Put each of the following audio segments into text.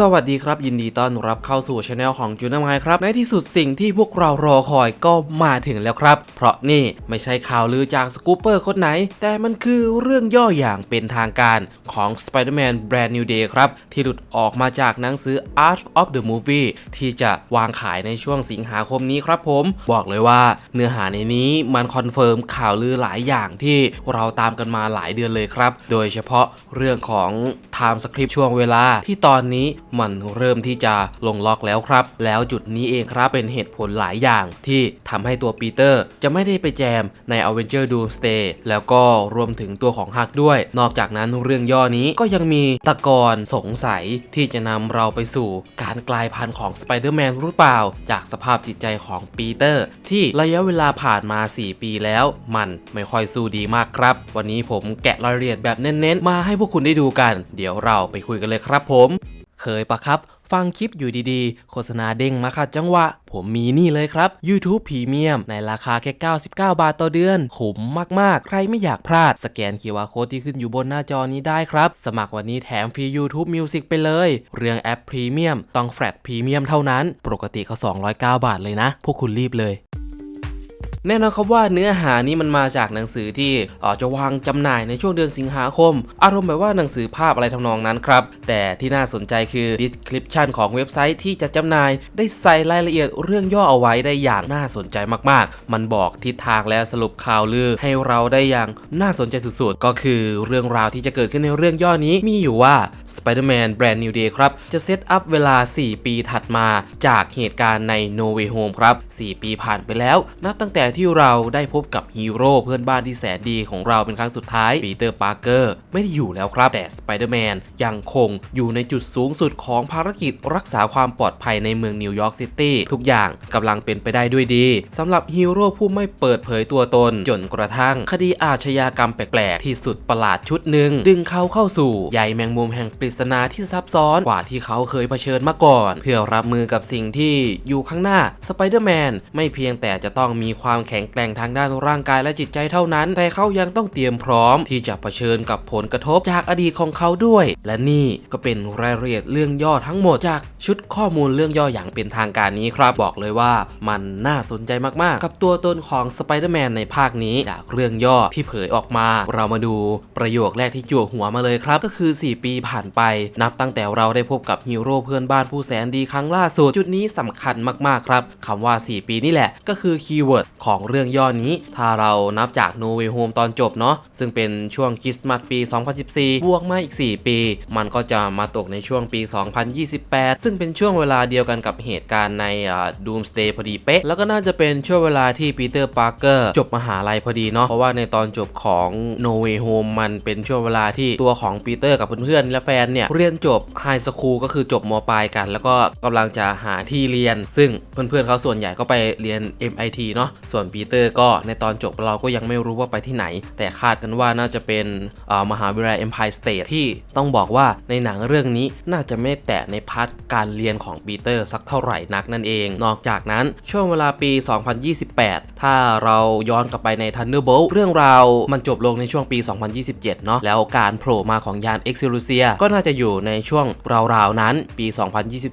สวัสดีครับ ยินดีต้อนรับเข้าสู่ช anel ของจูนามายครับ ในที่สุดสิ่งที่พวกเรารอคอยก็มาถึงแล้วครับ เพราะนี่ไม่ใช่ข่าวลือจากสกูปเปอร์คนไหน แต่มันคือเรื่องย่ออย่างเป็นทางการของ Spider-Man Brand New Day ครับ ที่หลุดออกมาจากหนังสือ Art of the Movie ที่จะวางขายในช่วงสิงหาคมนี้ครับผม บอกเลยว่าเนื้อหาในนี้มันคอนเฟิร์มข่าวลือหลายอย่างที่เราตามกันมาหลายเดือนเลยครับ โดยเฉพาะเรื่องของ Time Script ช่วงเวลาที่ตอนนี้มันเริ่มที่จะลงล็อกแล้วครับ แล้วจุดนี้เองครับเป็นเหตุผลหลายอย่างที่ทำให้ตัวปีเตอร์จะไม่ได้ไปแจมใน Avenger Doomsday แล้วก็รวมถึงตัวของฮักด้วย นอกจากนั้นเรื่องย่อนี้ก็ยังมีตะกอนสงสัยที่จะนำเราไปสู่การกลายพันธุ์ของสไปเดอร์แมนหรือเปล่า จากสภาพจิตใจของปีเตอร์ ที่ระยะเวลาผ่านมา 4 ปีแล้ว มันไม่ค่อยสู้ดีมากครับ วันนี้ผมแกะรายละเอียดแบบเน้นๆ มาให้พวกคุณได้ดูกัน เดี๋ยวเราไปคุยกันเลยครับผม เคยปะครับ ฟังคลิปอยู่ดีๆ โฆษณาเด้งมาขัดจังหวะ ผมมีนี่เลยครับ YouTube Premium ในราคาแค่ 99 บาทต่อเดือนคุ้มมากๆ ใครไม่อยากพลาด สแกน QR Code ที่ขึ้นอยู่บนหน้าจอนี้ได้ครับ สมัครวันนี้แถมฟรี YouTube Music ไปเลย เรื่องแอป Premium ต้องแฟลต Premium เท่านั้น ปกติเขา209 บาทเลยนะ พวกคุณรีบเลย แน่นอนครับว่าเนื้อหานี้มันมาจากหนังสือที่จะวางจำหน่ายในช่วงเดือนสิงหาคม อารมณ์แบบว่าหนังสือภาพอะไรทำนองนั้นครับ แต่ที่น่าสนใจคือ description ของเว็บไซต์ที่จะจำหน่าย ได้ใส่รายละเอียดเรื่องย่อเอาไว้ได้อย่างน่าสนใจมากๆ มันบอกทิศทางและสรุปข่าวลือให้เราได้อย่างน่าสนใจสุดๆ ก็คือเรื่องราวที่จะเกิดขึ้นในเรื่องย่อนี้มีอยู่ว่า Spider-Man Brand New Day ครับ จะเซตอัพเวลา 4 ปีถัดมาจากเหตุการณ์ใน No Way Home ครับ 4 ปีผ่านไปแล้ว นับตั้งแต่ที่เราได้พบกับฮีโร่เพื่อนบ้านที่แสนดีของเราเป็นครั้งสุดท้ายปีเตอร์ปาร์เกอร์ไม่ได้อยู่แล้วครับ แต่ Spider-Man ยังคงอยู่ในจุดสูงสุดของภารกิจรักษาความปลอดภัยในเมืองนิวยอร์กซิตี้ทุกอย่างกำลังเป็นไปได้ด้วยดีสำหรับฮีโร่ผู้ไม่เปิดเผยตัวตน จนกระทั่งคดีอาชญากรรมแปลกๆ ที่สุดประหลาดชุดหนึ่งดึงเขาเข้าสู่ใยแมงมุมแห่งปริศนาที่ซับซ้อนกว่าที่เขาเคยเผชิญมาก่อน เพื่อรับมือกับสิ่งที่อยู่ข้างหน้าสไปเดอร์แมนไม่เพียงแต่จะต้องมีความแข็งแกร่งทางด้านร่างกายและจิตใจเท่านั้น แต่เขายังต้องเตรียมพร้อมที่จะเผชิญกับผลกระทบจากอดีตของเขาด้วย และนี่ก็เป็นรายละเอียดเรื่องย่อทั้งหมดจากชุดข้อมูลเรื่องย่ออย่างเป็นทางการนี้ครับบอกเลยว่ามันน่าสนใจมากๆ กับตัวตนของสไปเดอร์แมนในภาคนี้จากเรื่องย่อที่เผยออกมา เรามาดูประโยคแรกที่จั่วหัวมาเลยครับ ก็คือ 4 ปีผ่านไป นับตั้งแต่เราได้พบกับฮีโร่เพื่อนบ้านผู้แสนดีครั้งล่าสุดจุดนี้สำคัญมากๆครับคำว่า 4 ปีนี่แหละก็คือคีย์เวิร์ดของสองเรื่องย่อนนี้ ถ้าเรานับจาก No Way Home ตอนจบเนาะซึ่งเป็นช่วงคริสต์มาสปี 2014 บวกมาอีก 4 ปี มันก็จะมาตกในช่วงปี 2028 ซึ่งเป็นช่วงเวลาเดียวกันกับเหตุการณ์ในดูมสเตย์พอดีเป๊ะ แล้วก็น่าจะเป็นช่วงเวลาที่ปีเตอร์ปาร์เกอร์จบมหาลัยพอดีเนาะเพราะว่าในตอนจบของ No Way Home มันเป็นช่วงเวลาที่ตัวของปีเตอร์กับเพื่อนๆและแฟนเนี่ยเรียนจบไฮสคูลก็คือจบมปลายกัน แล้วก็กำลังจะหาที่เรียน ซึ่งเพื่อนๆเขาส่วนใหญ่ก็ไปเรียน MIT เนาะส่วนปีเตอร์ก็ในตอนจบเราก็ยังไม่รู้ว่าไปที่ไหน แต่คาดกันว่าน่าจะเป็นมหาวิทยาลัย Empire State ที่ต้องบอกว่าในหนังเรื่องนี้น่าจะไม่แตะในพาร์ทการเรียนของปีเตอร์สักเท่าไหร่นักนั่นเอง นอกจากนั้นช่วงเวลาปี 2028 ถ้าเราย้อนกลับไปใน Thunderbolt เรื่องราวมันจบลงในช่วงปี 2027 เนาะแล้วการโผล่มาของยาน e x c e l u s i o r ก็น่าจะอยู่ในช่วงราวๆนั้นปี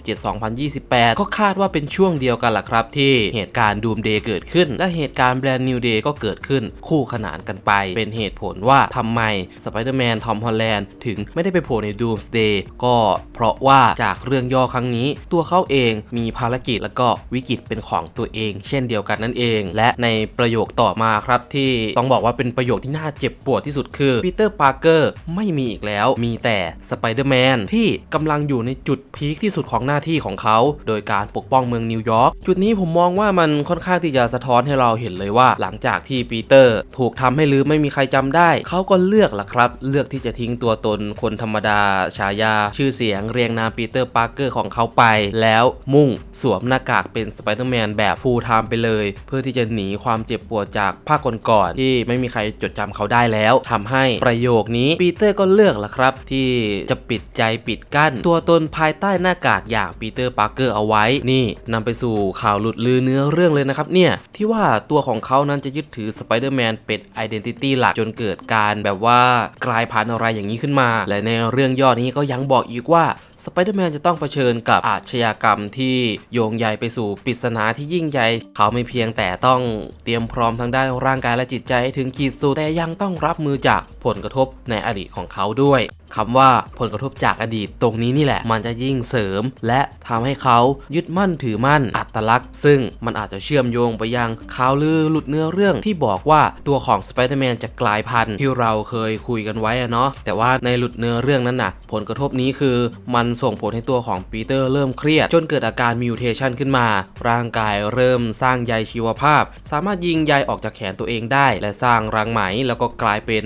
2027-2028 ก็คาดว่าเป็นช่วงเดียวกันล่ะครับ ที่เหตุการณ์ Doomsday เกิดขึ้นและเหตุการณ์ Brand New Day ก็เกิดขึ้นคู่ขนานกันไป เป็นเหตุผลว่าทำไม Spider-Man Tom Holland ถึงไม่ได้ไปโผล่ใน Doomsday ก็เพราะว่าจากเรื่องย่อครั้งนี้ ตัวเขาเองมีภารกิจและก็วิกฤตเป็นของตัวเอง เช่นเดียวกันนั่นเอง และในประโยคต่อมาครับที่ต้องบอกว่าเป็นประโยคที่น่าเจ็บปวดที่สุดคือปีเตอร์ปาร์เกอร์ไม่มีอีกแล้วมีแต่สไปเดอร์แมนที่กำลังอยู่ในจุดพีคที่สุดของหน้าที่ของเขา โดยการปกป้องเมืองนิวยอร์กจุดนี้ผมมองว่ามันค่อนข้างที่จะสะท้อนให้เราเห็นเลยว่า หลังจากที่ปีเตอร์ถูกทำให้ลืมไม่มีใครจำได้ เขาก็เลือกล่ะครับ เลือกที่จะทิ้งตัวตนคนธรรมดาฉายา ชื่อเสียงเรียงนามปีเตอร์ปาร์เกอร์ของเขาไป แล้วมุ่งสวมหน้ากากเป็นสไปเดอร์แมนแบบฟูลไทม์ไปเลย เพื่อที่จะหนีความเจ็บปวดจากภาคก่อนๆที่ไม่มีใครจดจำเขาได้แล้วทำให้ประโยคนี้ปีเตอร์ก็เลือกล่ะครับ ที่จะปิดใจปิดกั้น ตัวตนภายใต้หน้ากากอย่างปีเตอร์ปาร์เกอร์เอาไว้นี่นำไปสู่ข่าวหลุดลือเนื้อเรื่องเลยนะครับเนี่ยที่ว่าตัวของเขานั้นจะยึดถือสไปเดอร์แมนเป็นไอดีนิตี้หลักจนเกิดการแบบว่ากลายพันธุ์อะไรอย่างนี้ขึ้นมา และในเรื่องย่อนี้ก็ยังบอกอีกว่า สไปเดอร์แมนจะต้องเผชิญกับอาชญากรรมที่โยงใยไปสู่ปริศนาที่ยิ่งใหญ่ เขาไม่เพียงแต่ต้องเตรียมพร้อมทางด้านร่างกายและจิตใจให้ถึงขีดสุดแต่ยังต้องรับมือจากผลกระทบในอดีตของเขาด้วยคำว่าผลกระทบจากอดีตตรงนี้นี่แหละ มันจะยิ่งเสริม และทำให้เขายึดมั่นถือมั่นอัตลักษณ์ ซึ่งมันอาจจะเชื่อมโยงไปยังข่าวลือหลุดเนื้อเรื่องที่บอกว่าตัวของสไปเดอร์แมนจะกลายพันธุ์ที่เราเคยคุยกันไว้อะเนาะแต่ว่าในหลุดเนื้อเรื่องนั้นน่ะ ผลกระทบนี้คือมันส่งผลให้ตัวของปีเตอร์เริ่มเครียด จนเกิดอาการมิวเทชันขึ้นมา ร่างกายเริ่มสร้างใยชีวภาพ สามารถยิงใยออกจากแขนตัวเองได้ และสร้างรังไหมแล้วก็กลายเป็น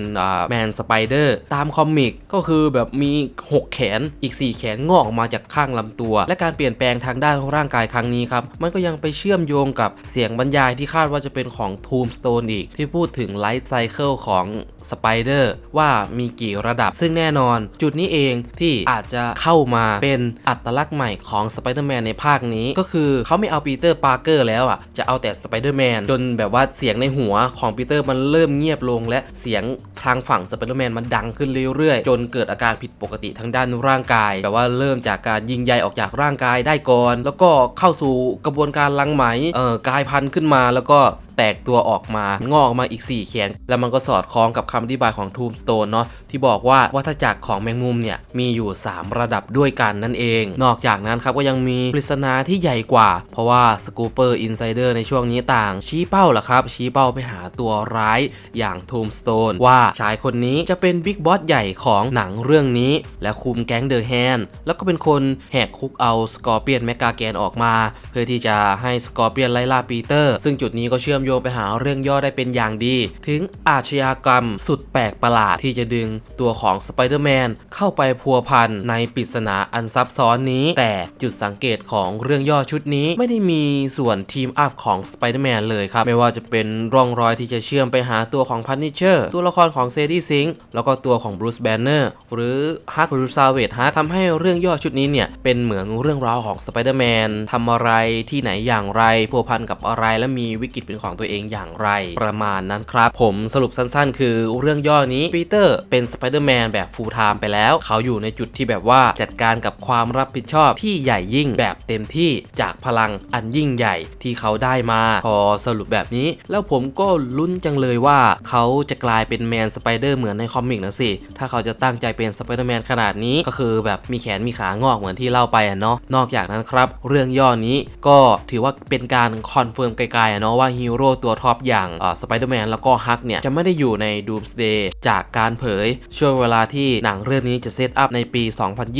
แมนสไปเดอร์ตามคอมิกก็คือแบบมี 6 แขนอีก 4 แขนงอกออกมาจากข้างลำตัว และการเปลี่ยนแปลงทางด้านร่างกายครั้งนี้ครับมันก็ยังไปเชื่อมโยงกับเสียงบรรยายที่คาดว่าจะเป็นของ Tombstone อีก ที่พูดถึงไลฟ์ไซเคิลของสไปเดอร์ว่ามีกี่ระดับ ซึ่งแน่นอน จุดนี้เองที่อาจจะเข้ามาเป็นอัตลักษณ์ใหม่ของสไปเดอร์แมนในภาคนี้ก็คือเขาไม่เอาปีเตอร์ปาร์เกอร์แล้วอะจะเอาแต่สไปเดอร์แมนจนแบบว่าเสียงในหัวของปีเตอร์มันเริ่มเงียบลง และเสียงทางฝั่งสไปเดอร์แมนมันดังขึ้นเรื่อยๆ จนเกิดอาการผิดปกติทางด้านร่างกายแบบว่าเริ่มจากการยิงใยออกจากร่างกายได้ก่อน แล้วก็เข้าสู่กระบวนการลังไหมเอ่อกลายพันธุ์ขึ้นมาแล้วก็ แตกตัวออกมางอกออกมาอีก 4 แขน แล้วมันก็สอดคล้องกับคำอธิบายของ Tombstone เนาะที่บอกว่าวัฏจักรของแมงมุมเนี่ยมีอยู่ 3 ระดับด้วยกันนั่นเอง นอกจากนั้นครับก็ยังมีปริศนาที่ใหญ่กว่า เพราะว่า Scooper Insider ในช่วงนี้ต่าง ชี้เป้าล่ะครับ ชี้เป้าไปหาตัวร้ายอย่าง Tombstone ว่าชายคนนี้จะเป็นบิ๊กบอสใหญ่ของหนังเรื่องนี้ และคุมแก๊งเดอะแฮนแล้วก็เป็นคนแหกคุกเอาสกอร์เปียนแมกกาแกนออกมา เพื่อที่จะให้สกอร์เปียนไล่ล่าปีเตอร์ ซึ่งจุดนี้ก็เชื่อมโยงไปหาเรื่องย่อได้เป็นอย่างดี ถึงอาชญากรรมสุดแปลกประหลาดที่จะดึงตัวของสไปเดอร์แมนเข้าไปพัวพันในปริศนาอันซับซ้อนนี้ แต่จุดสังเกตของเรื่องย่อชุดนี้ไม่ได้มีส่วนทีมอัพของสไปเดอร์แมนเลยครับ ไม่ว่าจะเป็นร่องรอยที่จะเชื่อมไปหาตัวของพันนิเชอร์ตัวละครของเซดี้ซิงแล้วก็ตัวของบรูซแบนเนอร์หรือฮักหรือซาเวตฮะทำให้เรื่องย่อชุดนี้เนี่ยเป็นเหมือนเรื่องราวของสไปเดอร์แมนทำอะไรที่ไหนอย่างไรพัวพันกับอะไรและมีวิกฤตเป็นของตัวเองอย่างไรประมาณนั้นครับ ผมสรุปสั้นๆ คือเรื่องย่อนี้ปีเตอร์เป็นสไปเดอร์แมนแบบฟูลไทม์ไปแล้ว เขาอยู่ในจุดที่แบบว่าจัดการกับความรับผิดชอบที่ใหญ่ยิ่งแบบเต็มที่จากพลังอันยิ่งใหญ่ที่เขาได้มา พอสรุปแบบนี้ แล้วผมก็ลุ้นจังเลยว่าเขาจะกลายเป็นแมนสไปเดอร์เหมือนในคอมิกนะสิ ถ้าเขาจะตั้งใจเป็นสไปเดอร์แมนขนาดนี้ก็คือแบบมีแขนมีขางอกเหมือนที่เล่าไปอะเนาะนอกจากนั้นครับ เรื่องย่อนี้ก็ถือว่าเป็นการคอนเฟิร์มไกลๆอะเนาะว่าฮีโรตัวท็อปอย่างสไปเดอร์แมนแล้วก็ฮักเนี่ย จะไม่ได้อยู่ใน Doomsday จากการเผย ช่วงเวลาที่หนังเรื่องนี้จะเซตอัพในปี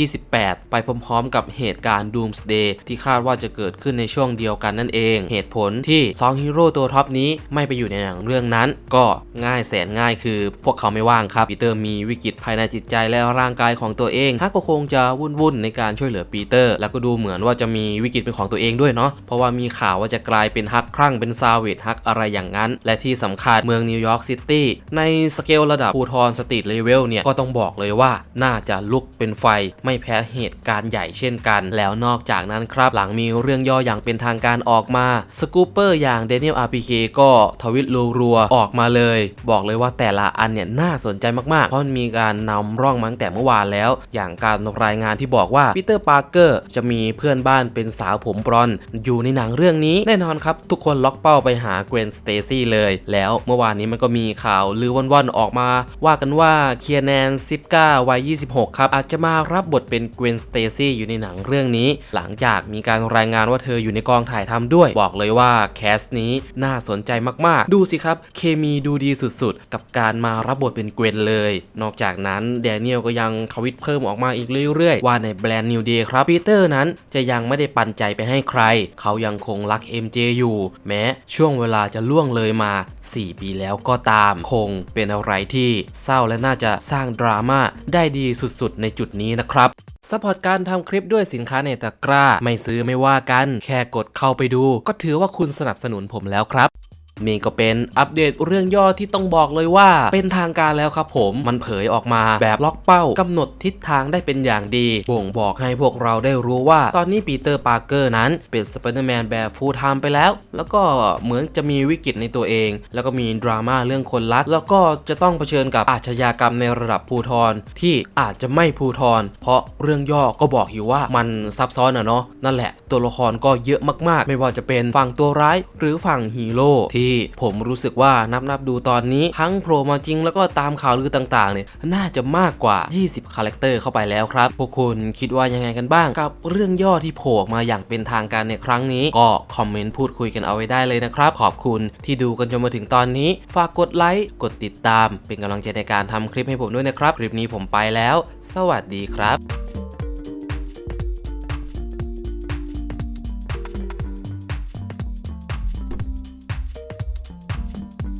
2028 ไปพร้อมๆ กับเหตุการณ์ Doomsday ที่คาดว่าจะเกิดขึ้นในช่วงเดียวกันนั่นเอง เหตุผลที่2ฮีโร่ตัวท็อปนี้ไม่ไปอยู่ในหนังเรื่องนั้น ก็ง่ายแสนง่ายคือพวกเขาไม่ว่างครับปีเตอร์มีวิกฤตภายในจิตใจและร่างกายของตัวเองฮักก็คงจะวุ่นๆในการช่วยเหลือปีเตอร์ แล้วก็ดูเหมือนว่าจะมีวิกฤตเป็นของตัวเองด้วยเนาะเพราะว่ามีข่าวว่าจะกลายเป็นฮักครั่งเป็นซาเวตฮักอะไรอย่างนั้น และที่สำคัญเมืองนิวยอร์กซิตี้ในสเกลระดับภูทรสตรีทเลเวลเนี่ย ก็ต้องบอกเลยว่าน่าจะลุกเป็นไฟไม่แพ้เหตุการณ์ใหญ่เช่นกัน แล้วนอกจากนั้นครับ หลังมีเรื่องย่ออย่างเป็นทางการออกมา สกูปเปอร์อย่างเดนิเอลอาร์พีเคก็ทวิตรัวๆออกมาเลย บอกเลยว่าแต่ละอันเนี่ยน่าสนใจมากๆ เพราะมันมีการนำร่องมั้งแต่เมื่อวานแล้ว อย่างการรายงานที่บอกว่าปีเตอร์ปาร์เกอร์จะมีเพื่อนบ้านเป็นสาวผมบรอน อยู่ในหนังเรื่องนี้แน่นอนครับ ทุกคนล็อกเป้าไปหาเกรนสเตซี่เลย แล้วเมื่อวานนี้มันก็มีข่าวลือว่อนๆออกมา ว่ากันว่าเคียแนนซิปกาวัย 26 ครับอาจจะมารับบทเป็นเกวนสเตซี่อยู่ในหนังเรื่องนี้ หลังจากมีการรายงานว่าเธออยู่ในกองถ่ายทำด้วย บอกเลยว่าแคสนี้น่าสนใจมากๆ ดูสิครับ เคมีดูดีสุดๆ กับการมารับบทเป็นเกวนเลย นอกจากนั้นแดเนียลก็ยังทวิตเพิ่มออกมาอีกเรื่อยๆ ว่าในแบรนด์นิวเดย์ครับปีเตอร์นั้นจะยังไม่ได้ปันใจไปให้ใคร เขายังคงรัก MJ อยู่ แม้ช่วงเวลาจะล่วงเลยมา 4 ปีแล้วก็ตาม คงเป็นอะไรที่เศร้าและน่าจะสร้างดราม่าได้ดีสุดๆ ในจุดนี้นะครับสปอร์ตการทำคลิปด้วยสินค้าในตะกร้า ไม่ซื้อไม่ว่ากัน แค่กดเข้าไปดู ก็ถือว่าคุณสนับสนุนผมแล้วครับ นี่ก็เป็นอัปเดตเรื่องย่อที่ต้องบอกเลยว่า เป็นทางการแล้วครับผมมันเผยออกมาแบบล็อกเป้ากำหนดทิศทางได้เป็นอย่างดีบ่งบอกให้พวกเราได้รู้ว่า ตอนนี้ปีเตอร์ปาร์เกอร์นั้นเป็นสไปเดอร์แมนแบบฟูลไทม์ไปแล้ว แล้วก็เหมือนจะมีวิกฤตในตัวเอง แล้วก็มีดราม่าเรื่องคนรัก แล้วก็จะต้องเผชิญกับอาชญากรรมในระดับภูทรที่อาจจะไม่ภูทรเพราะเรื่องย่อก็บอกอยู่ว่ามันซับซ้อนอะเนาะนั่นแหละ ตัวละครก็เยอะมากๆ ไม่ว่าจะเป็นฝั่งตัวร้ายหรือฝั่งฮีโร่ที่ผมรู้สึกว่านับนับๆดูตอนนี้ทั้งโผล่มาจริงแล้วก็ตามข่าวลือต่างๆเนี่ยน่าจะมากกว่า 20 คาแรคเตอร์เข้าไปแล้วครับ พวกคุณคิดว่ายังไงกันบ้าง กับเรื่องย่อที่โผล่มาอย่างเป็นทางการในครั้งนี้ ก็คอมเมนต์พูดคุยกันเอาไว้ได้เลยนะครับ ขอบคุณที่ดูกันจนมาถึงตอนนี้ ฝากกดไลค์กดติดตาม เป็นกำลังใจในการทำคลิปให้ผมด้วยนะครับ คลิปนี้ผมไปแล้ว สวัสดีครับ